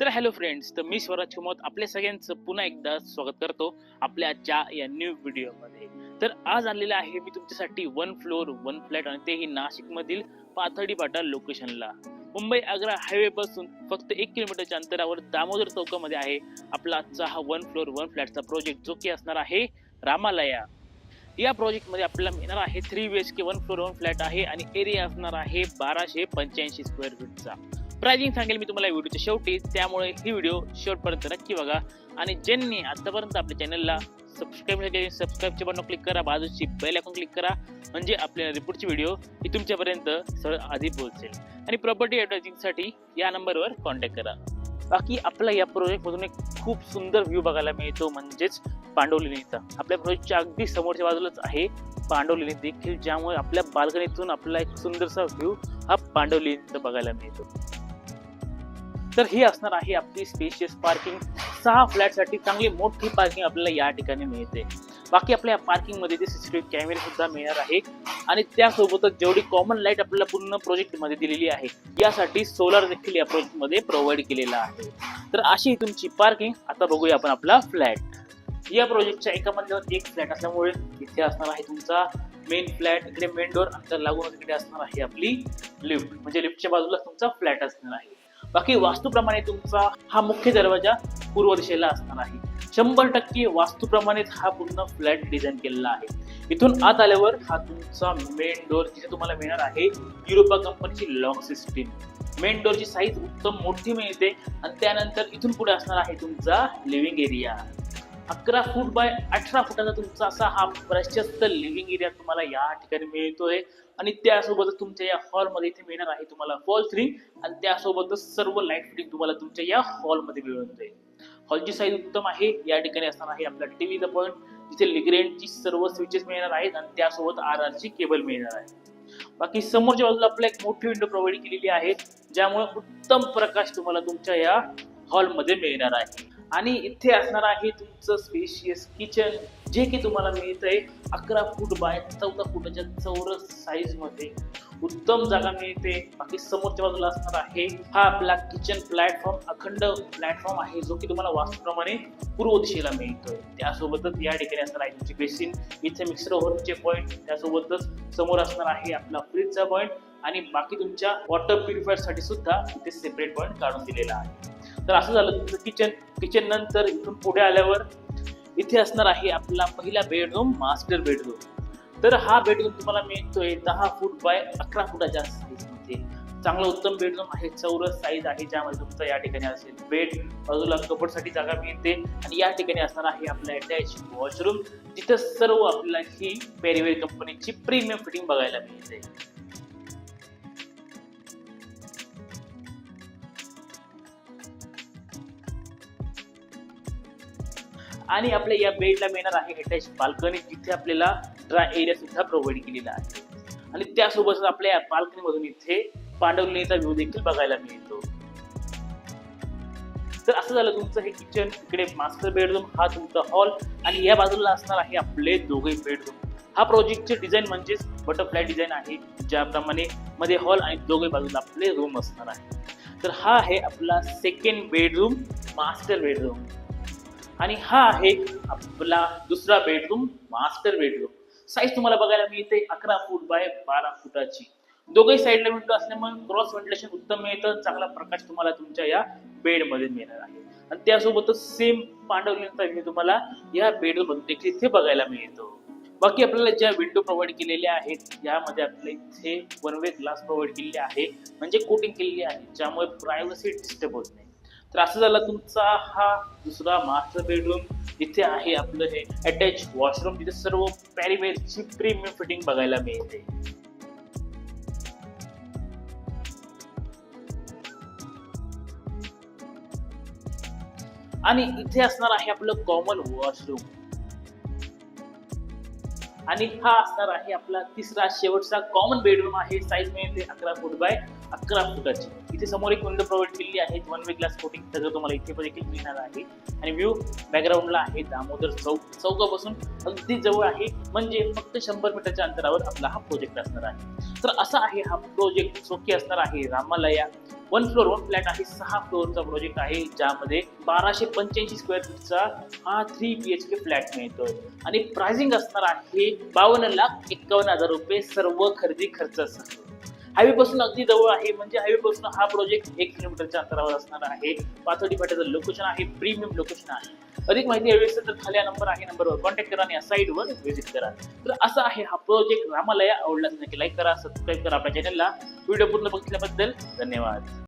तर hello friends तर मी स्वराज कुमत आपल्या सगळ्यांचं पुन्हा एकदा स्वागत करतो आपल्या आजच्या या न्यू व्हिडिओमध्ये तर आज आणलेलं आहे मी तुमच्यासाठी वन फ्लोअर वन फ्लॅट आणि तेही नाशिकमधील पाथर्डी पाटा लोकेशनला मुंबई आग्रा हायवे पासून फक्त एक किलोमीटरच्या अंतरावर दामोदर चौकामध्ये आहे आपला आजचा हा वन फ्लोअर वन फ्लॅटचा प्रोजेक्ट जो की असणार आहे रामालया. या प्रोजेक्टमध्ये आपल्याला मिळणार आहे three B H K one floor one flat आहे आणि एरिया असणार आहे बाराशे पंच्याऐंशी स्क्वेअर फीटचा प्राइसिंग सांगेल मी तुम्हाला व्हिडिओच्या शेवटी. त्यामुळे ही व्हिडिओ शेवटपर्यंत नक्की बघा. आणि ज्यांनी आतापर्यंत आपल्या चॅनलला सबस्क्राईब केले सबस्क्राईबचे बटन क्लिक करा बाजूची बेल आयकॉन क्लिक करा. म्हणजे आपल्या रिपोर्टची व्हिडिओ ही तुमच्यापर्यंत सरळ आधी पोहोचेल. आणि प्रॉपर्टी ॲडव्हर्टायझिंगसाठी या नंबरवर कॉन्टॅक्ट करा. बाकी आपला या प्रोजेक्टमधून एक खूप सुंदर व्ह्यू बघायला मिळतो म्हणजेच पांडव लेणीचा आपल्या प्रोजेक्टच्या अगदी समोरच्या बाजूलाच आहे पांडव लेणी देखील ज्यामुळे आपल्या बाल्कनीतून आपला एक सुंदरसा व्ह्यू हा पांडवली लेणीचा बघायला मिळतो. तर ही असणार आहे आपली स्पेशियस पार्किंग सहा फ्लॅटसाठी चांगली मोठी पार्किंग आपल्याला या ठिकाणी मिळते. बाकी आपल्या पार्किंग सी सी टी कॅमेरे सुद्धा मिळणार आहे. आणि त्यासोबतच जेवढी कॉमन लाइट आपल्याला पूर्ण प्रोजेक्टमध्ये दिलेली आहे यासाठी सोलार देखील या प्रोजेक्टमध्ये प्रोव्हाइड केलेला आहे. तर अशी तुमची पार्किंग आता बघूया आपण आपला फ्लॅट या प्रोजेक्टच्या एका मधल्यावर एक फ्लॅट असल्यामुळे इथे असणार आहे तुमचा मेन फ्लॅट इकडे मेन डोर अंतर लागून इकडे असणार आहे आपली लिफ्ट म्हणजे लिफ्टच्या बाजूला तुमचा फ्लॅट असणार आहे. बाकी वास्तूप्रमाणे तुमचा हा मुख्य दरवाजा पूर्व दिशेला असणार आहे. शंभर टक्के वास्तूप्रमाणेच हा पूर्ण फ्लॅट डिझाईन केलेला आहे. इथून आत आल्यावर हा तुमचा मेन डोर जिथे तुम्हाला मिळणार आहे युरोपा कंपनीची लॉक सिस्टीम मेन डोरची साईज उत्तम मोठी मिळते आणि त्यानंतर इथून पुढे असणार आहे तुमचा लिव्हिंग एरिया अकरा फूट बाय अठरा फुटाचा तुमचा असा हा प्रशस्त लिव्हिंग एरिया तुम्हाला या ठिकाणी मिळतोय. आणि त्यासोबतच तुमच्या या हॉलमध्ये इथे मिळणार आहे तुम्हाला फॉल थ्री आणि त्यासोबतच सर्व लाइट फिटिंग तुम्हाला तुमच्या या हॉलमध्ये मिळून जाईल हॉलची साईज उत्तम आहे. या ठिकाणी असणार आहे आपला टीव्हीचा पॉईंट जिथे लिग्रेंटची सर्व स्विचेस मिळणार आहेत आणि त्यासोबत आर आरची केबल मिळणार आहे. बाकी समोरच्या बाजूला आपल्याला एक मोठी विंडो प्रोव्हाइड केलेली आहे ज्यामुळे उत्तम प्रकाश तुम्हाला तुमच्या या हॉलमध्ये मिळणार आहे. आणि इथे असणार आहे तुमचं स्पेशियस किचन जे की तुम्हाला मिळतंय अकरा फूट बाय चौदा फुटाच्या चौरस साईजमध्ये. उत्तम जागा मिळते. बाकी समोरच्या बाजूला असणार आहे हा आपला किचन प्लॅटफॉर्म अखंड प्लॅटफॉर्म आहे जो की तुम्हाला वास्तूप्रमाणे पूर्व दिशेला मिळतोय. त्यासोबतच या ठिकाणी असणार आहे तुमची बेसिन इथे मिक्सर ओव्हनचे पॉईंट त्यासोबतच समोर असणार आहे आपला फ्रीजचा पॉईंट आणि बाकी तुमच्या वॉटर प्युरिफायरसाठी सुद्धा इथे सेपरेट पॉईंट काढून दिलेला आहे. तर असं झालं तुमचं किचन किचन नंतर इथून पुढे आल्यावर इथे असणार आहे आपला पहिला बेडरूम मास्टर बेडरूम तर हा बेडरूम तुम्हाला मिळतोय दहा फूट बाय अकरा फुटाच्या साईजमध्ये चांगला उत्तम बेडरूम आहे चौरस साईज आहे ज्यामध्ये तुमचा या ठिकाणी असेल बेड बाजूला कपडसाठी जागा मिळते आणि या ठिकाणी असणार आहे आपला अटॅच वॉशरूम जिथं सर्व आपल्याला ही पेरीवेर कंपनीची प्रीमियम फिटिंग बघायला मिळते. आणि आपल्या या बेडला मिळणार आहे अटॅच बाल्कनी जिथे आपल्याला ड्राय एरिया सुद्धा प्रोव्हाइड केलेला आहे. आणि त्यासोबतच आपल्या या बाल्कनीमधून इथे पांडवलेणीचा व्ह्यू देखील बघायला मिळतो. तर असं झालं तुमचं हे किचन इकडे मास्टर बेडरूम हा तुमचा हॉल आणि या बाजूला असणार आहे आपले दोघे बेडरूम हा प्रोजेक्टचे डिझाईन म्हणजेच बटरफ्लाय डिझाईन आहे ज्याप्रमाणे मध्ये हॉल आणि दोघे बाजूला आपले रूम असणार आहे. तर हा आहे आपला सेकंड बेडरूम मास्टर बेडरूम आणि हा आहे आपला दुसरा बेडरूम मास्टर बेडरूम साईज तुम्हाला बघायला मिळते अकरा फूट बाय बारा फुटाची. दोघही साईडला विंडो असल्यामुळे क्रॉस व्हेंटिलेशन उत्तम मिळतं. चांगला प्रकाश तुम्हाला तुमच्या या बेडमध्ये मिळणार आहे. आणि त्यासोबतच सेम पांडवलींचा व्ह्यू तुम्हाला या बेडरूम देखील इथे बघायला मिळतो. बाकी आपल्याला ज्या विंडो प्रोव्हाइड केलेल्या आहेत यामध्ये आपल्याला इथे वन वे ग्लास प्रोव्हाइड केलेले आहे. म्हणजे कोटिंग केलेली आहे ज्यामुळे प्रायव्हसी डिस्टर्ब होत नाही. तर असं तुमचा हा दुसरा मास्टर बेडरूम इथे आहे आपलं हे अटॅच वॉशरूम तिथे सर्व पॅरीवेअरची प्रीमियम फिटिंग बघायला मिळते. आणि इथे असणार आहे आपलं कॉमन वॉशरूम आणि हा असणार आहे आपला तिसरा शेवटचा कॉमन बेडरूम आहे. साईज मिळते अकरा फूट बाय अकरा फुटाची. इथे समोर एक विंडो प्रोव्हाइड केलेली आहे. वन वे ग्लास कोटिंग सगळं तुम्हाला इथे पण देखील मिळणार आहे. आणि व्ह्यू बॅकग्राऊंडला आहे दामोदर चौक. चौकापासून अगदी जवळ आहे. म्हणजे फक्त शंभर मीटरच्या अंतरावर आपला हा प्रोजेक्ट असणार आहे. तर असा आहे हा प्रोजेक्ट सोकी असणार आहे Ramalaya. One floor one flat आहे. सहा फ्लोअरचा प्रोजेक्ट आहे ज्यामध्ये बाराशे पंच्याऐंशी स्क्वेअर फीटचा हा three B H K flat मिळतोय. आणि प्राइसिंग असणार आहे बावन्न लाख एकावन्न हजार रुपये सर्व खरेदी खर्च हायवे पासून अगदी जवळ आहे म्हणजे हायवे पासून हा प्रोजेक्ट एक किलोमीटरच्या अंतरावर असणार आहे. पाथोडी फाट्याचं लोकेशन आहे प्रीमियम लोकेशन आहे. अधिक माहिती हवी असेल तर खाली नंबर आहे नंबरवर कॉन्टॅक्ट करा आणि या साईटवर व्हिजिट करा. तर असा आहे हा प्रोजेक्ट रामालया आवडला नक्की लाईक करा सबस्क्राईब करा आपल्या चॅनलला व्हिडिओ पूर्ण बघितल्याबद्दल धन्यवाद.